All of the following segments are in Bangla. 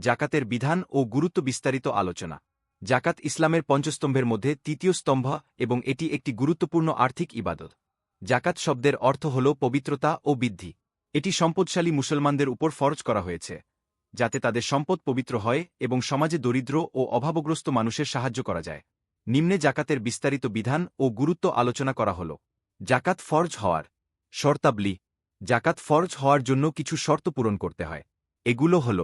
জাকাতের বিধান ও গুরুত্ব বিস্তারিত আলোচনা। জাকাত ইসলামের পঞ্চস্তম্ভের মধ্যে তৃতীয় স্তম্ভ এবং এটি একটি গুরুত্বপূর্ণ আর্থিক ইবাদত। জাকাত শব্দের অর্থ হল পবিত্রতা ও বৃদ্ধি। এটি সম্পদশালী মুসলমানদের উপর ফরজ করা হয়েছে, যাতে তাদের সম্পদ পবিত্র হয় এবং সমাজে দরিদ্র ও অভাবগ্রস্ত মানুষের সাহায্য করা যায়। নিম্নে জাকাতের বিস্তারিত বিধান ও গুরুত্ব আলোচনা করা হল। জাকাত ফরজ হওয়ার শর্তাবলী। জাকাত ফরজ হওয়ার জন্য কিছু শর্ত পূরণ করতে হয়। এগুলো হল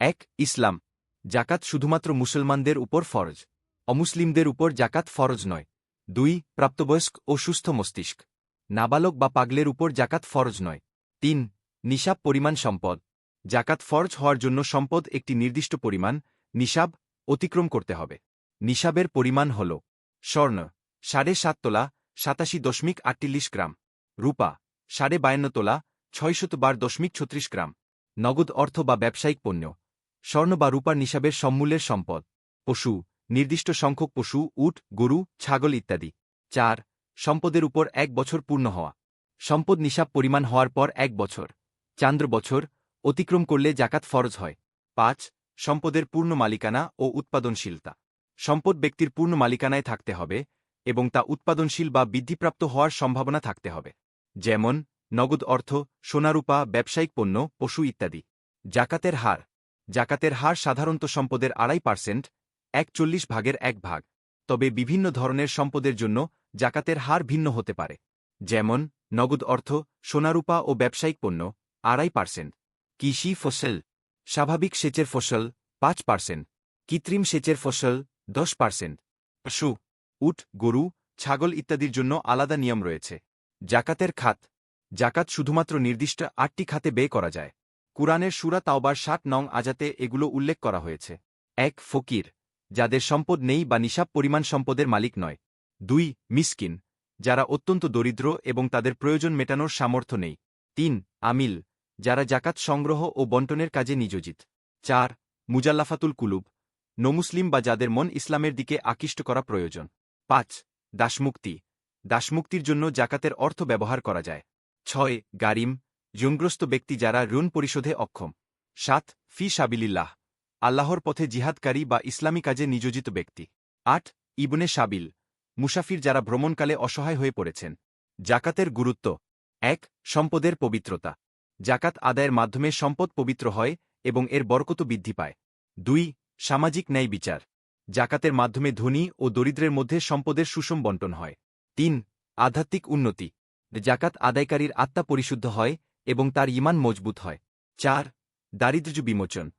এক, ইসলাম। জাকাত শুধুমাত্র মুসলমানদের উপর ফরজ। অমুসলিমদের উপর জাকাত ফরজ নয়। দুই, প্রাপ্তবয়স্ক ও সুস্থ মস্তিষ্ক। নাবালক বা পাগলের উপর জাকাত ফরজ নয়। তিন নিসাব পরিমাণ সম্পদ। জাকাত ফরজ হওয়ার জন্য সম্পদ একটি নির্দিষ্ট পরিমাণ নিসাব অতিক্রম করতে হবে। নিসাবের পরিমাণ হল স্বর্ণ, সাড়ে সাত তোলা, সাতাশি দশমিক আটচল্লিশ গ্রাম। রূপা, সাড়ে বায়ান্ন তোলা, ছয়শত বার দশমিক ছত্রিশ গ্রাম। নগদ অর্থ বা ব্যবসায়িক পণ্য। স্বর্ণ বা রূপার নিসাবের সম্মূল্যের সম্পদ, পশু, নির্দিষ্ট সংখ্যক পশু, উট, গরু, ছাগল ইত্যাদি। চার, সম্পদের উপর এক বছর পূর্ণ হওয়া। সম্পদ নিসাব পরিমাণ হওয়ার পর এক বছর। চান্দ্র বছর, অতিক্রম করলে জাকাত ফরজ হয়। পাঁচ, সম্পদের পূর্ণ মালিকানা ও উৎপাদনশীলতা। সম্পদ ব্যক্তির পূর্ণ মালিকানায় থাকতে হবে এবং তা উৎপাদনশীল বা বৃদ্ধিপ্রাপ্ত হওয়ার সম্ভাবনা থাকতে হবে। যেমন, নগদ অর্থ সোনারূপা ব্যবসায়িক পণ্য, পশু ইত্যাদি। জাকাতের হার জাকাতের হার সাধারণত সম্পদের আড়াই পার্সেন্ট, একচল্লিশ ভাগের এক ভাগ। তবে বিভিন্ন ধরনের সম্পদের জন্য জাকাতের হার ভিন্ন হতে পারে। যেমন, নগদ অর্থ, সোনারূপা ও ব্যবসায়িক পণ্য, আড়াই পার্সেন্ট। কৃষি ফসল, স্বাভাবিক সেচের ফসল, পাঁচ পার্সেন্ট। কৃত্রিম সেচের ফসল, দশ পার্সেন্ট। পশু, উট, গরু, ছাগল ইত্যাদির জন্য আলাদা নিয়ম রয়েছে। জাকাতের খাত, জাকাত শুধুমাত্র নির্দিষ্ট আটটি খাতে ব্যয় করা যায়। কুরআনের সুরা তাওবার ষাট নং আজাতে এগুলো উল্লেখ করা হয়েছে। এক, ফকির, যাদের সম্পদ নেই বা নিসাব পরিমাণ সম্পদের মালিক নয়। দুই, মিসকিন, যারা অত্যন্ত দরিদ্র এবং তাদের প্রয়োজন মেটানোর সামর্থ্য নেই। তিন, আমিল, যারা জাকাত সংগ্রহ ও বন্টনের কাজে নিয়োজিত। চার, মুজাল্লাফাতুল কুলুব, নমুসলিম বা যাদের মন ইসলামের দিকে আকৃষ্ট করা প্রয়োজন। পাঁচ, দাসমুক্তি, দাসমুক্তির জন্য জাকাতের অর্থ ব্যবহার করা যায়। ছয়, গারিম জঙ্গ্রস্ত ব্যক্তি যারা ঋণ পরিশোধে অক্ষম। সাত, ফি সাবিলিল্লাহ। আল্লাহর পথে জিহাদকারী বা ইসলামী কাজে নিয়োজিত ব্যক্তি। আট, ইবনে সাবিল। মুসাফির যারা ভ্রমণকালে অসহায় হয়ে পড়েছেন। জাকাতের গুরুত্ব। এক, সম্পদের পবিত্রতা। জাকাত আদায়ের মাধ্যমে সম্পদ পবিত্র হয় এবং এর বরকত বৃদ্ধি পায়। দুই, সামাজিক ন্যায় বিচার। জাকাতের মাধ্যমে ধনী ও দরিদ্রের মধ্যে সম্পদের সুষম বন্টন হয়। তিন, আধ্যাত্মিক উন্নতি। জাকাত আদায়কারীর আত্মা পরিশুদ্ধ হয় এবং তার ইমান মজবুত হয়। চার, দারিদ্র্য বিমোচন।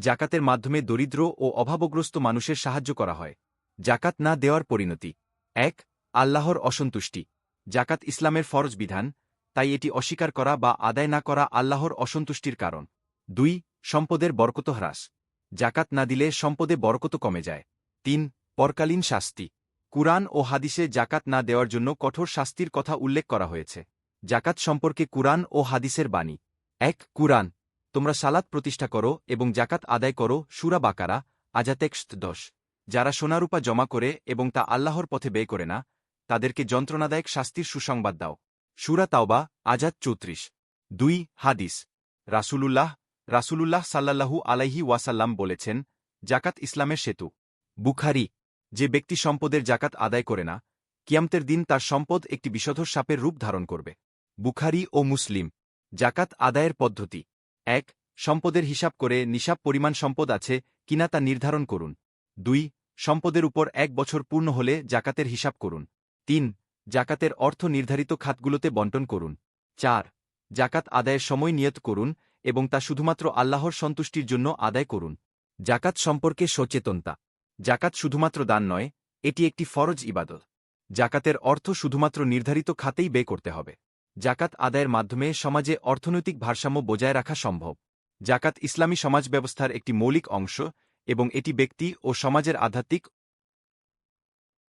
জাকাতের মাধ্যমে দরিদ্র ও অভাবগ্রস্ত মানুষের সাহায্য করা হয়। জাকাত না দেওয়ার পরিণতি। এক, আল্লাহর অসন্তুষ্টি। জাকাত ইসলামের ফরজ বিধান, তাই এটি অস্বীকার করা বা আদায় না করা আল্লাহর অসন্তুষ্টির কারণ। দুই, সম্পদের বরকত হ্রাস। জাকাত না দিলে সম্পদে বরকত কমে যায়। তিন, পরকালীন শাস্তি। কুরআন ও হাদিসে জাকাত না দেওয়ার জন্য কঠোর শাস্তির কথা উল্লেখ করা হয়েছে। জাকাত সম্পর্কে কুরআন ও হাদিসের বাণী। এক, কুরআন। তোমরা সালাত প্রতিষ্ঠা করো এবং জাকাত আদায় করো সুরা বাকারা আজাতেক্সত দশ। যারা সোনারূপা জমা করে এবং তা আল্লাহর পথে ব্যয় করে না, তাদেরকে যন্ত্রণাদায়ক শাস্তির সুসংবাদ দাও। সুরা তাওবা আজাদ চৌত্রিশ। দুই, হাদিস। রাসূলুল্লাহ রাসূলুল্লাহ সাল্লাল্লাহু আলাইহি ওয়াসাল্লাম বলেছেন, জাকাত ইসলামের সেতু। বুখারি। যে ব্যক্তি সম্পদের জাকাত আদায় করে না কিয়ামতের দিন তার সম্পদ একটি বিষধর সাপের রূপ ধারণ করবে। বুখারি ও মুসলিম। জাকাত আদায়ের পদ্ধতি। এক, সম্পদের হিসাব করে নিসাব পরিমাণ সম্পদ আছে কিনা তা নির্ধারণ করুন। দুই, সম্পদের উপর এক বছর পূর্ণ হলে জাকাতের হিসাব করুন। তিন জাকাতের অর্থ নির্ধারিত খাতগুলোতে বন্টন করুন। চার জাকাত আদায়ের সময় নিয়ত করুন এবং তা শুধুমাত্র আল্লাহর সন্তুষ্টির জন্য আদায় করুন। জাকাত সম্পর্কে সচেতনতা। জাকাত শুধুমাত্র দান নয়, এটি একটি ফরজ ইবাদত। জাকাতের অর্থ শুধুমাত্র নির্ধারিত খাতেই ব্যয় করতে হবে। জাকাত আদায়ের মাধ্যমে সমাজে অর্থনৈতিক ভারসাম্য বজায় রাখা সম্ভব। জাকাত ইসলামী সমাজ ব্যবস্থার একটি মৌলিক অংশ এবং এটি ব্যক্তি ও সমাজের আধ্যাত্মিক